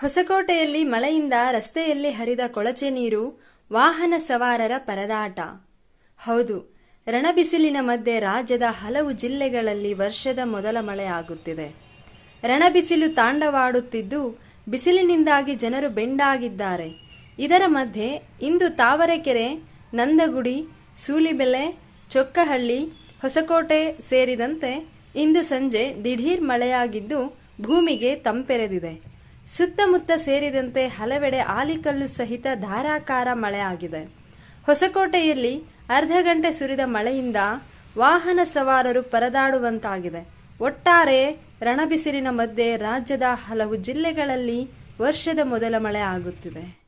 ಹೊಸಕೋಟೆಯಲ್ಲಿ ಮಳೆಯಿಂದ ರಸ್ತೆಯಲ್ಲಿ ಹರಿದ ಕೊಳಚೆ ನೀರು ವಾಹನ ಸವಾರರ ಪರದಾಟ. ಹೌದು, ರಣಬಿಸಿಲಿನ ಮಧ್ಯೆ ರಾಜ್ಯದ ಹಲವು ಜಿಲ್ಲೆಗಳಲ್ಲಿ ವರ್ಷದ ಮೊದಲ ಮಳೆ ಆಗುತ್ತಿದೆ. ರಣಬಿಸಿಲು ತಾಂಡವಾಡುತ್ತಿದ್ದು ಬಿಸಿಲಿನಿಂದಾಗಿ ಜನರು ಬೆಂಡಾಗಿದ್ದಾರೆ. ಇದರ ಮಧ್ಯೆ ಇಂದು ತಾವರೆಕೆರೆ, ನಂದಗುಡಿ, ಸೂಲಿಬೆಲೆ, ಚೊಕ್ಕಹಳ್ಳಿ, ಹೊಸಕೋಟೆ ಸೇರಿದಂತೆ ಇಂದು ಸಂಜೆ ದಿಢೀರ್ ಮಳೆಯಾಗಿದ್ದು ಭೂಮಿಗೆ ತಂಪೆರೆದಿದೆ. ಸುತ್ತಮುತ್ತ ಸೇರಿದಂತೆ ಹಲವೆಡೆ ಆಲಿಕಲ್ಲು ಸಹಿತ ಧಾರಾಕಾರ ಮಳೆ ಆಗಿದೆ. ಹೊಸಕೋಟೆಯಲ್ಲಿ ಅರ್ಧ ಗಂಟೆ ಸುರಿದ ಮಳೆಯಿಂದ ವಾಹನ ಸವಾರರು ಪರದಾಡುವಂತಾಗಿದೆ. ಒಟ್ಟಾರೆ ರಣಬಿಸಿಲಿನ ಮಧ್ಯೆ ರಾಜ್ಯದ ಹಲವು ಜಿಲ್ಲೆಗಳಲ್ಲಿ ವರ್ಷದ ಮೊದಲ ಮಳೆ ಆಗುತ್ತಿದೆ.